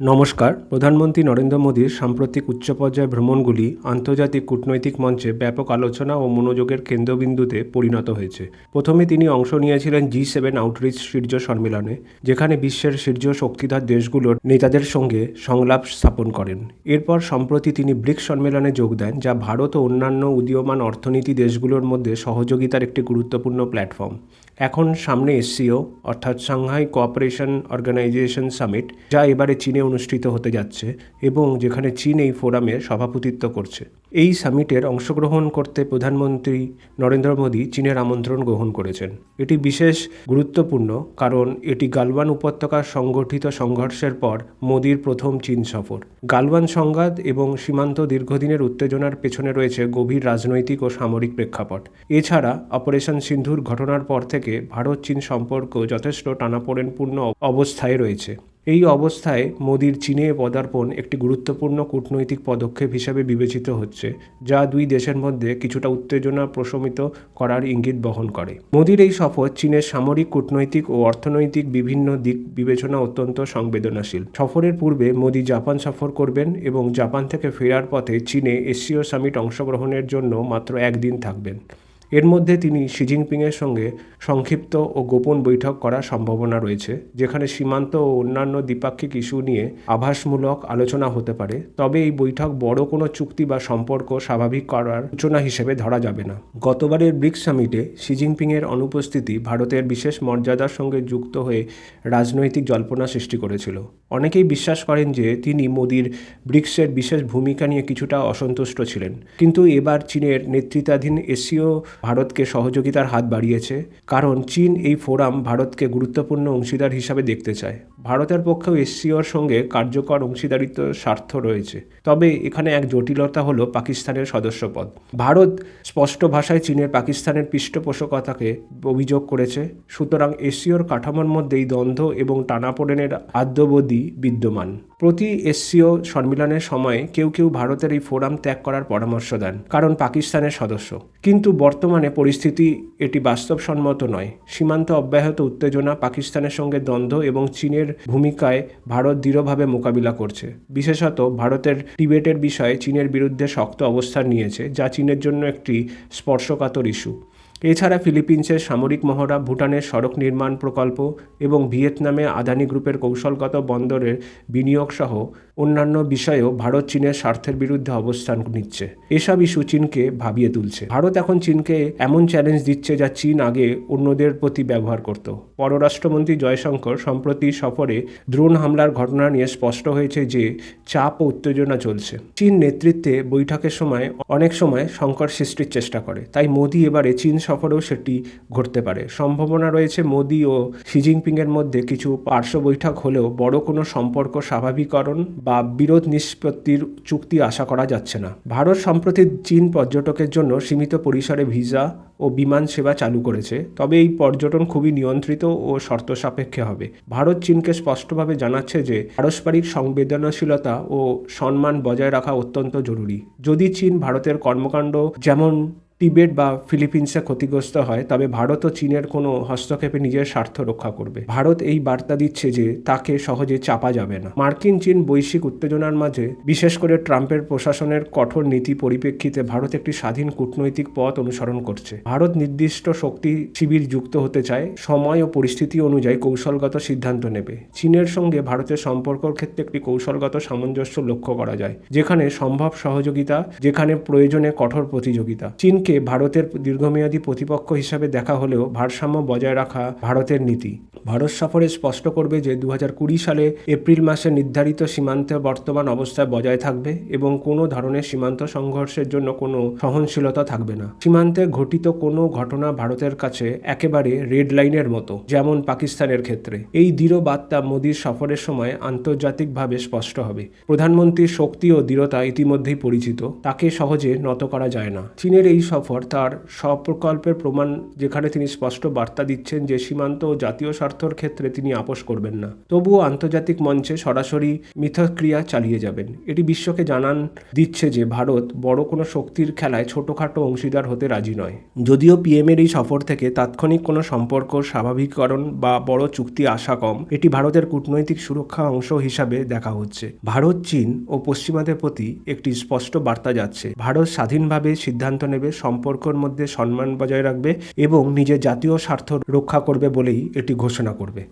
নমস্কার। প্রধানমন্ত্রী নরেন্দ্র মোদীর সাম্প্রতিক উচ্চ পর্যায়ে ভ্রমণগুলি আন্তর্জাতিক কূটনৈতিক মঞ্চে ব্যাপক আলোচনা ও মনোযোগের কেন্দ্রবিন্দুতে পরিণত হয়েছে। প্রথমে তিনি অংশ নিয়েছিলেন জি সেভেন আউটরিচ শীর্ষ সম্মেলনে, যেখানে বিশ্বের শীর্ষ শক্তিধর দেশগুলোর নেতাদের সঙ্গে সংলাপ স্থাপন করেন। এরপর সম্প্রতি তিনি ব্রিক্স সম্মেলনে যোগ দেন, যা ভারত ও অন্যান্য উদীয়মান অর্থনীতি দেশগুলোর মধ্যে সহযোগিতার একটি গুরুত্বপূর্ণ প্ল্যাটফর্ম। এখন সামনে এসসিও অর্থাৎ সাংহাই কোঅপারেশন অর্গানাইজেশন সামিট, যা এবারে চীনে অনুষ্ঠিত হতে যাচ্ছে এবং যেখানে চীন এই ফোরামে সভাপতিত্ব করছে। এই সামিটের অংশগ্রহণ করতে প্রধানমন্ত্রী নরেন্দ্র মোদী চীনের আমন্ত্রণ গ্রহণ করেছেন। এটি বিশেষ গুরুত্বপূর্ণ কারণ এটি গালওয়ান উপত্যকার সংগঠিত সংঘর্ষের পর মোদীর প্রথম চীন সফর। গালওয়ান সংঘাত এবং সীমান্ত দীর্ঘদিনের উত্তেজনার পেছনে রয়েছে গভীর রাজনৈতিক ও সামরিক প্রেক্ষাপট। এছাড়া অপারেশন সিন্ধুর ঘটনার পর থেকে ভারত চীন সম্পর্ক যথেষ্ট টানাপোড়েনপূর্ণ অবস্থায় রয়েছে। এই অবস্থায় মোদির চীনে পদার্পণ একটি গুরুত্বপূর্ণ কূটনৈতিক পদক্ষেপ হিসাবে বিবেচিত হচ্ছে, যা দুই দেশের মধ্যে কিছুটা উত্তেজনা প্রশমিত করার ইঙ্গিত বহন করে। মোদির এই সফর চীনের সামরিক কূটনৈতিক ও অর্থনৈতিক বিভিন্ন দিক বিবেচনা অত্যন্ত সংবেদনশীল। সফরের পূর্বে মোদি জাপান সফর করবেন এবং জাপান থেকে ফেরার পথে চীনে এশীয় সামিট অংশগ্রহণের জন্য মাত্র একদিন থাকবেন। এর মধ্যে তিনি শি জিনপিংয়ের সঙ্গে সংক্ষিপ্ত ও গোপন বৈঠক করার সম্ভাবনা রয়েছে, যেখানে সীমান্ত ও অন্যান্য দ্বিপাক্ষিক ইস্যু নিয়ে আভাসমূলক আলোচনা হতে পারে। তবে এই বৈঠক বড় কোনো চুক্তি বা সম্পর্ক স্বাভাবিক করার সূচনা হিসেবে ধরা যাবে না। গতবারের ব্রিক্স সামিটে শি জিনপিংয়ের অনুপস্থিতি ভারতের বিশেষ মর্যাদার সঙ্গে যুক্ত হয়ে রাজনৈতিক জল্পনা সৃষ্টি করেছিল। অনেকেই বিশ্বাস করেন যে তিনি মোদির ব্রিক্সের বিশেষ ভূমিকা নিয়ে কিছুটা অসন্তুষ্ট ছিলেন। কিন্তু এবার চীনের নেতৃত্বাধীন এশীয় ভারতকে সহযোগিতার হাত বাড়িয়েছে কারণ চীন এই ফোরাম ভারতকে গুরুত্বপূর্ণ অংশীদার হিসাবে দেখতে চায়। ভারতের পক্ষেও এসসিওর সঙ্গে কার্যকর অংশীদারিত্ব স্বার্থ রয়েছে। তবে এখানে এক জটিলতা হলো পাকিস্তানের সদস্যপদ। ভারত স্পষ্ট ভাষায় চীনের পাকিস্তানের পৃষ্ঠপোষকতাকে অভিযোগ করেছে। সুতরাং এসসিওর কাঠামোর মধ্যেই দ্বন্দ্ব এবং টানাপোড়েনের আদ্যবধি বিদ্যমান। প্রতি এসসিও সম্মেলনের সময় কেউ কেউ ভারতের এই ফোরাম ত্যাগ করার পরামর্শ দেন, কারণ পাকিস্তানের সদস্য। কিন্তু বর্তমানে পরিস্থিতি এটি বাস্তবসম্মত নয়। সীমান্ত অব্যাহত উত্তেজনা পাকিস্তানের সঙ্গে দ্বন্দ্ব এবং চীনের ভূমিকায় ভারত দৃঢ়ভাবে মোকাবিলা করছে। বিশেষত ভারতের টিবেটের বিষয়ে চীনের বিরুদ্ধে শক্ত অবস্থান নিয়েছে, যা চীনের জন্য একটি স্পর্শকাতর ইস্যু। এছাড়া ফিলিপিন্সের সামরিক মহড়া, ভুটানের সড়ক নির্মাণ প্রকল্প এবং ভিয়েতনামে আদানি গ্রুপের কৌশলগত বন্দরের বিনিয়োগ সহ অন্যান্য বিষয়েও ভারত চীনের স্বার্থের বিরুদ্ধে অবস্থান নিচ্ছে। এসব ইস্যু চীনকে ভাবিয়ে তুলছে। ভারত এখন চীনকে এমন চ্যালেঞ্জ দিচ্ছে যা চীন আগে অন্যদের প্রতি ব্যবহার করত। পররাষ্ট্রমন্ত্রী জয়শঙ্কর সম্প্রতি সফরে ড্রোন হামলার ঘটনা নিয়ে স্পষ্ট হয়েছে যে চাপ ও উত্তেজনা চলছে। চীন নেতৃত্বে বৈঠকের সময় অনেক সময় সংকট সৃষ্টির চেষ্টা করে। তাই মোদি এবারে চীন সফরেও সেটি ঘটতে পারে। সম্ভাবনা রয়েছে মোদি ও শি জিনপিংয়ের মধ্যে কিছু পার্শ্ব বৈঠক হলেও বড় কোনো সম্পর্ক স্বাভাবিকরণ বা বিরোধ নিষ্পত্তির চুক্তি আশা করা যাচ্ছে না। ভারত সম্প্রতি চীন পর্যটকের জন্য সীমিত পরিসরে ভিসা ও বিমান সেবা চালু করেছে। তবে এই পর্যটন খুবই নিয়ন্ত্রিত ও শর্ত সাপেক্ষে হবে। ভারত চীনকে স্পষ্টভাবে জানাচ্ছে যে পারস্পরিক সংবেদনশীলতা ও সম্মান বজায় রাখা অত্যন্ত জরুরি। যদি চীন ভারতের কর্মকাণ্ড যেমন টিবেট বা ফিলিপিন্সে ক্ষতিগ্রস্ত হয়, তবে ভারত ও চীনের কোনো হস্তক্ষেপে নিজের স্বার্থ রক্ষা করবে। ভারত এই বার্তা দিচ্ছে যে তাকে সহজে চাপা যাবে না। মার্কিন চীন বৈশ্বিক উত্তেজনার মাঝে, বিশেষ করে ট্রাম্পের প্রশাসনের কঠোর নীতি পরিপ্রেক্ষিতে ভারত একটি স্বাধীন কূটনৈতিক পথ অনুসরণ করছে। ভারত নির্দিষ্ট শক্তি শিবির যুক্ত হতে চায়, সময় ও পরিস্থিতি অনুযায়ী কৌশলগত সিদ্ধান্ত নেবে। চীনের সঙ্গে ভারতের সম্পর্কর ক্ষেত্রে একটি কৌশলগত সামঞ্জস্য লক্ষ্য করা যায়, যেখানে সম্ভব সহযোগিতা, যেখানে প্রয়োজনে কঠোর প্রতিযোগিতা। চীন চীনকে ভারতের দীর্ঘমেয়াদী প্রতিপক্ষ হিসাবে দেখা হলেও ভারসাম্য বজায় রাখা ভারতের নীতি। ভারত সফরে স্পষ্ট করবে যে দু সালে এপ্রিল মাসে নির্ধারিত সীমান্তে বর্তমান অবস্থায় বজায় থাকবে এবং কোনো ধরনের সীমান্ত সংঘর্ষের জন্য কোনো সহনশীলতা থাকবে না। সীমান্তে ঘটিত কোনো ঘটনা ভারতের কাছে একেবারে রেড লাইনের মতো, যেমন পাকিস্তানের ক্ষেত্রে। এই দৃঢ় বার্তা মোদীর সফরের সময় আন্তর্জাতিকভাবে স্পষ্ট হবে। প্রধানমন্ত্রীর শক্তি ও দৃঢ়তা ইতিমধ্যেই পরিচিত। তাকে সহজে নত করা যায় না। চীনের এই সফর তার স্বপ্রকল্পের প্রমাণ যেখানে তিনি স্পষ্ট বার্তা দিচ্ছেন যে সীমান্ত ও জাতীয় স্বার্থর ক্ষেত্রে তিনি আপোষ করবেন না। তবুও আন্তর্জাতিক মঞ্চে সরাসরি মিথক্রিয়া চালিয়ে যাবেন। এটি বিশ্বকে জানান দিচ্ছে যে ভারত বড় কোনো শক্তির খেলায় ছোটোখাটো অংশীদার হতে রাজি নয়। যদিও পিএমের এই সফর থেকে তাৎক্ষণিক কোনো সম্পর্ক, স্বাভাবিককরণ বা বড় চুক্তি আশা কম, এটি ভারতের কূটনৈতিক সুরক্ষা অংশ হিসাবে দেখা হচ্ছে। ভারত, চীন ও পশ্চিমাদের প্রতি একটি স্পষ্ট বার্তা যাচ্ছে। ভারত স্বাধীনভাবে সিদ্ধান্ত নেবে সম্পর্কের মধ্যে সম্মান বজায় রাখবে এবং নিজের জাতীয় স্বার্থ রক্ষা করবে বলেই এটি ঘোষণা করবে।